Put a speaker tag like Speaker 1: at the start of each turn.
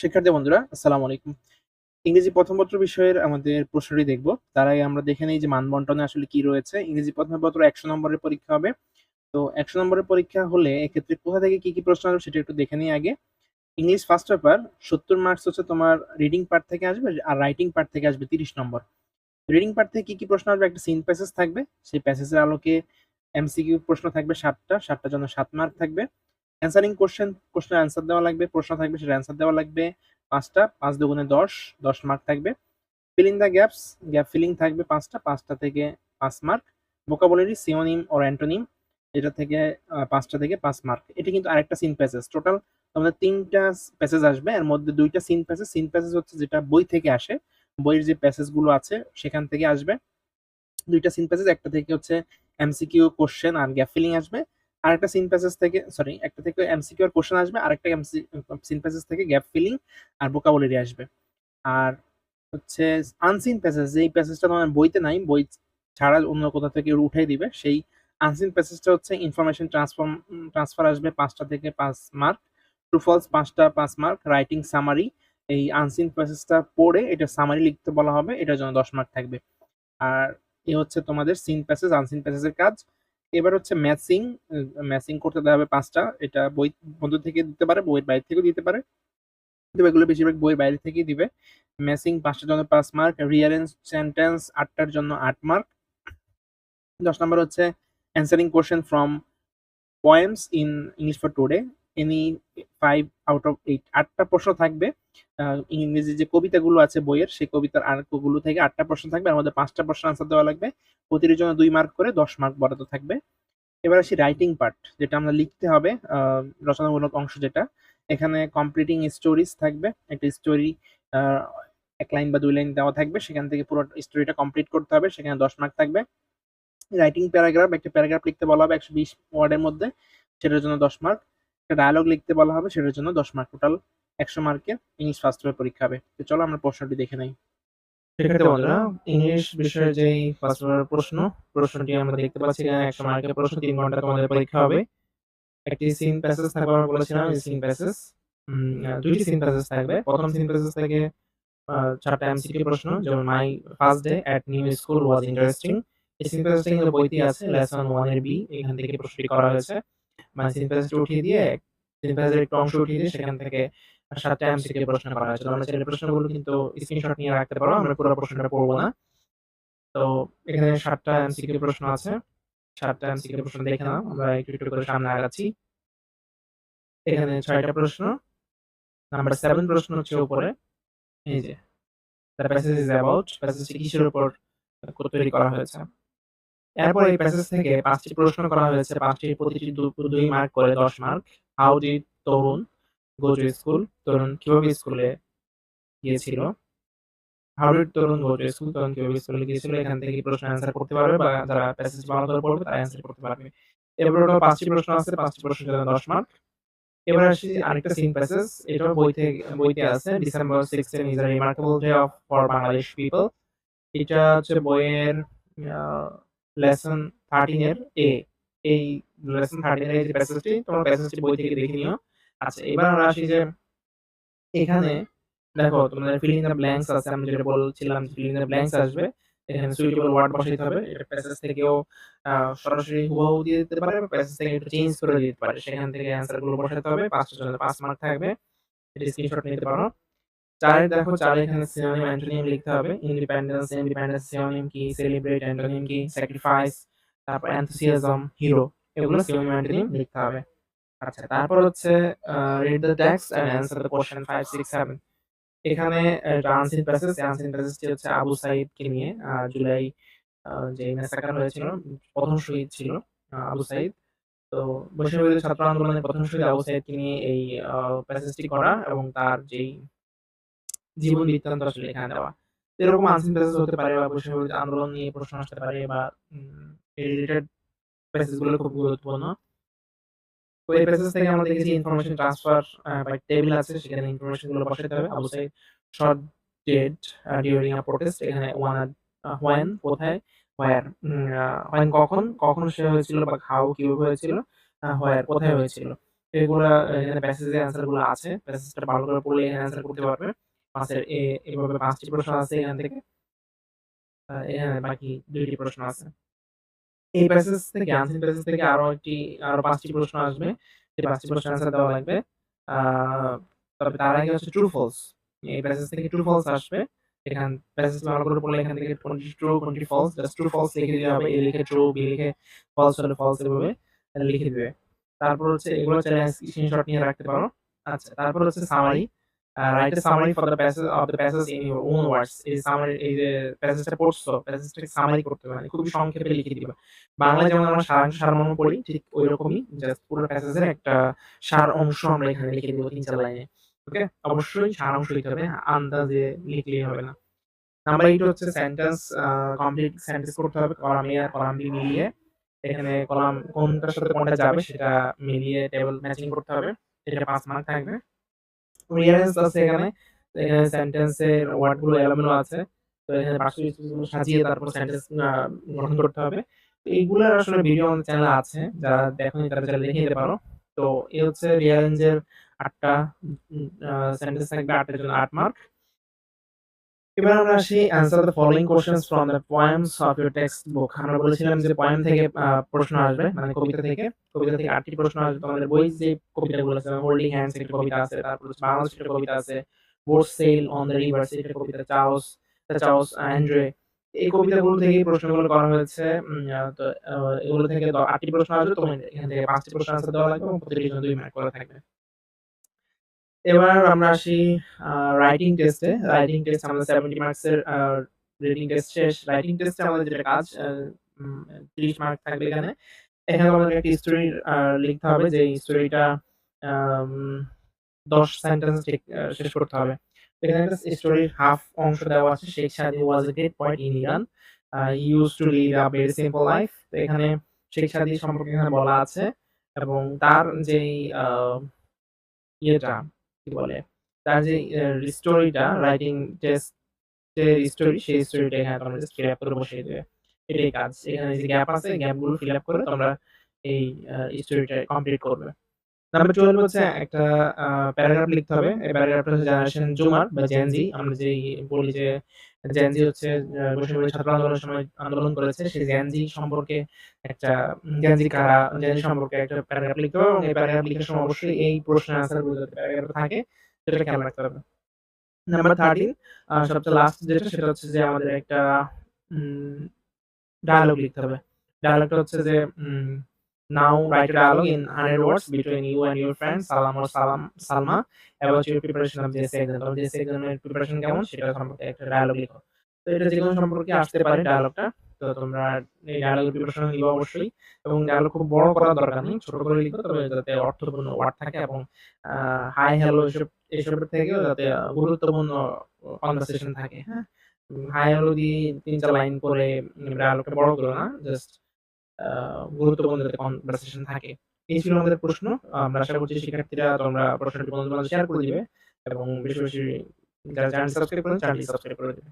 Speaker 1: শিক্ষার্থী বন্ধুরা, আসসালামু আলাইকুম। ইংরেজি প্রথম পত্র বিষয়ের আমাদের প্রশ্নটি দেখব। তার আগে আমরা দেখে নিই যে মানবন্টনে আসলে কি রয়েছে। ইংরেজি প্রথম পত্র একশো নম্বরের পরীক্ষা হবে। তো একশো নম্বরের পরীক্ষা হলে এক্ষেত্রে কোথা থেকে কি কি প্রশ্ন আসবে সেটা একটু দেখে নিই আগে। ইংলিশ ফার্স্ট পেপার সত্তর মার্কস হচ্ছে তোমার রিডিং পার্ট থেকে আসবে আর রাইটিং পার্ট থেকে আসবে তিরিশ নম্বর। রিডিং পার্ট থেকে কি কি প্রশ্ন আসবে? একটা সিন প্যাসেজ থাকবে। সেই প্যাসেজের আলোকে এমসিকিউ প্রশ্ন থাকবে সাতটা। সাতটার জন্য সাত মার্ক থাকবে। অ্যান্সারিং কোশ্চেন কোশ্চেন অ্যান্সার দেওয়া লাগবে, প্রশ্ন থাকবে সেটা অ্যান্সার দেওয়া লাগবে। পাঁচটা, পাঁচ দুগুণে দশ দশ মার্ক থাকবে। Filling the gaps gap filling থাকবে পাঁচটা পাঁচটা থেকে পাঁচ mark vocabulary synonym or antonym এটা থেকে পাঁচটা থেকে পাঁচ মার্ক এটা কিন্তু আরেকটা সিন প্যাসেজ টোটাল তোমাদের তিনটা প্যাসেজ আসবে, এর মধ্যে দুইটা সিন প্যাসেজ সিন প্যাসেজ হচ্ছে যেটা বই থেকে আসে। বইয়ের যে প্যাসেজগুলো আছে, সেখান থেকে আসবে। দুইটা সিন প্যাসেজ একটা থেকে হচ্ছে এমসিকিউ কোশ্চেন আর গ্যাপ ফিলিং আসবে। আর একটা সিন প্যাসেজ থেকে সরি একটা থেকে এমসিকিউ আর কোশ্চেন আসবে, আরেকটা এমসি সিন প্যাসেজ থেকে গ্যাপ ফিলিং আর ভোকাবুলারি আসবে। আর হচ্ছে আনসিন প্যাসেজ যেই প্যাসেজটা তোমার বইতে নাই, বই ছাড়া অন্য কোথাও থেকে উঠাই দিবে, সেই আনসিন প্যাসেজটা হচ্ছে ইনফরমেশন ট্রান্সফর্ম ট্রান্সফার আসবে পাঁচটা থেকে পাঁচ মার্ক ট্রু ফলস পাঁচটা, পাঁচ মার্ক রাইটিং সামারি এই আনসিন প্যাসেজটা পড়ে এটা সামারি লিখতে বলা হবে, এটার জন্য দশ মার্ক থাকবে। আর এ হচ্ছে তোমাদের সিন প্যাসেজ আনসিন প্যাসেজের কাজ। এবার হচ্ছে ম্যাচিং ম্যাচিং করতে দেওয়া হবে পাঁচটা। এটা বই বন্ধু থেকে দিতে পারে, বইয়ের বাইরে থেকেও দিতে পারে। কিন্তু এগুলো বেশিরভাগ বইয়ের বাইরে থেকেই দিবে। ম্যাচিং পাঁচটার জন্য পাঁচ মার্ক রিয়ারেন্স সেন্টেন্স আটটার জন্য আট মার্ক। দশ নম্বর হচ্ছে answering question from poems in English for today. Any five out of eight আটটা প্রশ্ন থাকবে। ইংরেজি যে কবিতাগুলো আছে বইয়ের, সেই কবিতার আর্কগুলো থেকে আটটা প্রশ্ন থাকবে। এর মধ্যে পাঁচটা প্রশ্ন আনসার দেওয়া লাগবে। প্রতিটির জন্য দুই মার্ক করে দশ মার্ক বরাদ্দ থাকবে। এবার আসি রাইটিং পার্ট যেটা আমরা লিখতে হবে রচনামূলক অংশ যেটা। এখানে কমপ্লিটিং স্টোরিজ থাকবে। একটা স্টোরি এক লাইন বা দুই লাইন দেওয়া থাকবে। সেখান থেকে পুরো স্টোরিটা কমপ্লিট করতে হবে। সেখানে দশ মার্ক থাকবে। রাইটিং প্যারাগ্রাফ একটা প্যারাগ্রাফ লিখতে বলা হবে একশো বিশ ওয়ার্ডের মধ্যে। সেটার জন্য দশ মার্ক একটা ডায়লগ লিখতে বলা হবে, সেটার জন্য দশ মার্ক টোটাল একশো মার্কের ইংলিশ ফার্স্ট পেপার পরীক্ষা হবে। তো চলো আমরা প্রশ্নটি দেখে নেই।
Speaker 2: ইংলিশ বিষয়ের যেই ফার্স্ট পেপার প্রশ্ন, প্রশ্নটি আমরা দেখতে পাচ্ছি এখানে একশো মার্কের প্রশ্ন, তিন ঘণ্টা তোমাদের পরীক্ষা হবে। একটি সিন প্যাসেজ থাকবে, আমরা বলেছিলাম সিন প্যাসেজ দুইটি সিন প্যাসেজ থাকবে। প্রথম সিন প্যাসেজ থেকে চারটা এমসিকিউ প্রশ্ন, যেমন my first day at new school was interesting এই সিন প্যাসেজটা কিন্তু বইতে আছে লেসন ওয়ানের বি এখান থেকে প্রশ্নটি করা হয়েছে। মানে সিন উঠিয়ে দিয়ে সিন একটু অংশ উঠিয়ে দিয়ে সেখান থেকে সাতটা এমসিকিউ প্রশ্ন করা হয়েছে তোমরা চাইলে প্রশ্নগুলো কিন্তু স্ক্রিনশট নিয়ে রাখতে পারো, আমরা পুরো প্রশ্নটা পড়ব না। তো এখানে সাতটা এমসিকিউ প্রশ্ন আছে। সাতটা এমসিকিউ প্রশ্ন দেখে নাও, আমরা একটু একটু করে সামনে আগাচ্ছি। এখানে ছয়টা প্রশ্ন। নাম্বার সেভেন প্রশ্ন হচ্ছে উপরে। এই যে দ্য প্যাসেজ ইজ অ্যাবাউট প্যাসেজটি কিসের উপর তৈরি করা হয়েছে? এরপর এই প্যাসেজ থেকে পাঁচটি প্রশ্ন করা হয়েছে। পাঁচটি প্রতিটি দুই মার্ক করে দশ mark how did Tarun go to school Tarun কীভাবে স্কুলে গিয়েছিল? How did Tarun go to school Tarun কীভাবে স্কুলে গিয়েছিল? এখান থেকে প্রশ্ন অ্যান্সার করতে পারবে বা যারা প্যাসেজ ভালো করে পড়বে তারা অ্যান্সার করতে পারবে। এবার ওটা পাঁচটি প্রশ্ন আছে, পাঁচটি প্রশ্ন জন্য দশ মার্ক এবার আসি আরেকটা সিন প্যাসেজ এটাও বইতে বইতে আছে। December sixteen is a remarkable day of for Bangladesh people এটা হচ্ছে বইয়ের লেসন থার্টিন এর এ এই লেসন থার্টিন এর যে প্যাসেজটি তোমরা প্যাসেজটি বই থেকে দেখে নিও। আচ্ছা এবার আমরা আসি যে এখানে দেখো, তোমাদের ফিলিং দ্য ব্ল্যাঙ্কস আছে। আমি যেটা বলছিলাম ফিলিং দ্য ব্ল্যাঙ্কস আসবে, এখানে সুইটেবল ওয়ার্ড বসাইতে হবে। এটা প্যাসেজ থেকেও সরাসরি হুবহু দিয়ে দিতে পারে প্যাসেজ থেকে একটু চেঞ্জ করে দিতে পারে। সেখান থেকে অ্যান্সারগুলো বসাতে হবে। পাঁচটার জন্য পাঁচ মার্ক থাকবে। এটা স্ক্রিনশট নিতে পারো। চারে দেখো চারে এখানে সিনোনিম অ্যান্টোনিম লিখতে হবে। ইন্ডিপেন্ডেন্স ইন্ডিপেন্ডেন্স সিনোনিম কি সেলিব্রেট অ্যান্টোনিম কি স্যাক্রিফাইস তারপর এনথুসিয়াজম হিরো এগুলো সিনোনিম অ্যান্টোনিম লিখতে হবে। আচ্ছা তারপর হচ্ছে read the text and answer the question 5 6 7 এখানে আনসিন প্যাসেজ আনসিন প্যাসেজটি হচ্ছে আবু সাইদকে নিয়ে জুলাই যে ম্যাসাকার হয়েছিল প্রথম শহীদ ছিল আবু সাইদ। তো বৈষম্য ছাত্র আন্দোলনের প্রথম শহীদ আবু সাইদকে নিয়ে এই প্যাসেজটি করা এবং তার যেই জীবন বৃত্তান্ত আসলে এখানে দেওয়া এরকম আনসিন প্যাসেজ হতে পারে বা বৈষম্য আন্দোলন নিয়ে প্রশ্ন আসতে পারে বা রিলেটেড প্যাসেজগুলো খুব গুরুত্বপূর্ণ তো এই প্যাসেজ থেকে আমরা দেখেছি ইনফরমেশন ট্রান্সফার বাই টেবিল আছে, সেখানে ইনফরমেশনগুলো বসাতে হবে Sayeed shot dead during a protest এখানে ওয়ান হোয়েন কোথায় হোয়ার হোয়েন কখন কখন সে হয়েছিল বা হাউ কীভাবে হয়েছিল হোয়ার কোথায় হয়েছিল এগুলা, এখানে প্যাসেজে অ্যান্সারগুলো আছে। প্যাসেজটা ভালো করে পড়লে এখানে অ্যান্সার করতে পারবে। পাঁচের এভাবে ৫ টি প্রশ্ন আছে এখান থেকে। বাকি ২ টি প্রশ্ন আছে। এই প্যাসেজ থেকে আনসিন প্যাসেজ থেকে আরও একটি আরও ৫ টি প্রশ্ন আসবে। সেই ৫ টি প্রশ্নের দেওয়া লাগবে। তবে তার আগে হচ্ছে ট্রু ফলস। এই প্যাসেজ থেকে ট্রু ফলস আসবে। এখান প্যাসেজ ভালো করে পড়লে এখান থেকে কোনটি ট্রু কোনটি ফলস জাস্ট ট্রু ফলস লিখে দিতে হবে। এ লিখে ট্রু, বি লিখে ফলস হলে ফলস এভাবে লিখে দিবে। তারপর হচ্ছে এগুলো চাইলে স্ক্রিনশট নিয়ে রাখতে পারো। আচ্ছা তারপর হচ্ছে summary. A write a summary for the passage of the passage in your own words. এই সামারি এই যে প্যাসেজটা পড়ছো, প্যাসেজটাকে সামারি করতে। মানে খুবই সংক্ষেপে লিখে দিবা। বাংলায় যেমন আমরা সারাংশ সারমর্ম পড়ি ঠিক ঐরকমই জাস্ট পুরো প্যাসেজের একটা সার অংশ আমরা এখানে লিখে দিব ৩-৪ লাইনে। ওকে? অবশ্যই সারাংশ লিখতে হবে। আন্দাজে লিখলেই হবে না। নাম্বার 8 হচ্ছে সেন্টেন্স কমপ্লিট সেন্টেন্স করতে হবে কলাম এ আর কলাম বি মিলিয়ে। এখানে কলাম কোনটার সাথে কোনটা যাবে সেটা মিলিয়ে টেবিল ম্যাচিং করতে হবে। এটা ৫ মার্ক থাকবে। রিয়ারেন্স আছে এখানে। এখানে সেন্টেন্সের ওয়ার্ডগুলো এলোমেলো আছে। তো এখানে গুলো সাজিয়ে তারপর সেন্টেন্স গঠন করতে হবে। তো এইগুলোর আসলে ভিডিও আমাদের চ্যানেলে আছে। যারা দেখেন তারা চ্যানেলে দেখে নিতে পারো। তো এ হচ্ছে রিয়ারেঞ্জের ৮ টা উম আ সেন্টেন্স থাকবে ৮ টার জন্য আট মার্ক। এবার আমরা আসি answer the following questions from the poems of your text book আমরা বলেছিলাম যে পোয়েম থেকে প্রশ্ন আসবে মানে কবিতা থেকে। কবিতা থেকে ৮ টি প্রশ্ন আসবে। তোমাদের বইয়ে যে কবিতাগুলো আছে হোল্ডিং হ্যান্ডস একটা কবিতা আছে। তারপর হচ্ছে বাংলাদেশের একটা কবিতা আছে। Boat sail on the river একটা কবিতা চার্লস চার্লস অ্যান্ড্রে এই কবিতাগুলো থেকেই প্রশ্নগুলো করা হয়েছে। তো এগুলো থেকে আটটি প্রশ্ন আসবে। তোমার এখান থেকে ৫ টি প্রশ্নের আনসার দেওয়া লাগবে এবং জন্য ২ মার্ক করে থাকবে। এবার আমরা আসি আ রাইটিং টেস্টে। রাইটিং টেস্ট আমাদের 70 মার্কস এর আ রিডিং টেস্ট শেষ। রাইটিং টেস্টে আমাদের যেটা কাজ আ ৩০ মার্ক থাকবে এখানে। এখানে আমাদের একটা স্টোরি লিখতে হবে যে স্টোরিটা ১০ সেন্টেন্স আ শেষ করতে হবে। এখানে একটা স্টোরির হাফ অংশ দেওয়া আছে। শেখ সাদী ওয়াজ a great poet in Iran. A he used to live a very simple life. তো এখানে শেখ সাদী সম্পর্কে এখানে বলা আছে এবং তার যেই আ ইয়েটা বলে? তার যে স্টোরিটা রাইটিং টেস্ট যে স্টোরি সেই স্টোরিটা এখানে তোমরা ফিল আপ করে বসিয়ে দেবে এটাই কাজ। এখানে যে গ্যাপ আছে গ্যাপগুলো ফিল আপ করে তোমরা এই স্টোরিটা কমপ্লিট করবে। নাম্বার 12 হচ্ছে একটা প্যারাগ্রাফ লিখতে হবে। এই প্যারাগ্রাফটা হচ্ছে জেনারেশন জুমার বা জেনজি আমরা যেই বলি যে জেন জি হচ্ছে ছাত্র আন্দোলনের সময় আন্দোলন করেছে। সেই জেন জি সম্পর্কে একটা জেন জি কারা, জেন জি সম্পর্কে একটা প্যারাগ্রাফ লিখতে হবে এবং এই প্যারাগ্রাফ লিখার সময় অবশ্যই এই প্রশ্নের আনসারগুলো প্যারাগ্রাফে থাকে সেটা খেয়াল রাখতে হবে। নাম্বার 13 আ সবচেয়ে লাস্ট যেটা সেটা হচ্ছে যে আমাদের একটা ডায়ালগ লিখতে হবে। ডায়ালগটা হচ্ছে যে Now, write a dialogue in 100 words between you and your friend, Salam or Salam, Salma, about your preparation of JSC exam. তোমার JSC exam এর প্রিপারেশন কেমন সেটা সম্পর্কে একটা ডায়ালগ লিখো। তো এটা যেকোনো সম্পর্কে আসতে পারে ডায়ালগটা। তো তোমরা এই ডায়ালগের প্রিপারেশন অবশ্যই এবং ডায়ালগ খুব বড় করার দরকার নেই। ছোট করে লিখো, তবে যাতে অর্থপূর্ণ ওয়ার্ড থাকে এবং হাই হ্যালো এসব, এসবের যাতে গুরুত্বপূর্ণ কনভারসেশন থাকে। হ্যাঁ? হাই হ্যালো দিয়ে ৩-৪ লাইন করে ডায়ালগটা বড় করো না। জাস্ট গুরুত্বপূর্ণ কনভারসেশন থাকে। এই ছিল আমাদের প্রশ্ন। আমরা আশা করছি শিক্ষার্থীরা তোমরা প্রশ্নটি বন্ধু-বান্ধব শেয়ার করে দিবে এবং বেশি, বেশি যারা চ্যানেল সাবস্ক্রাইব করেন চ্যানেলটি সাবস্ক্রাইব করে দিবে।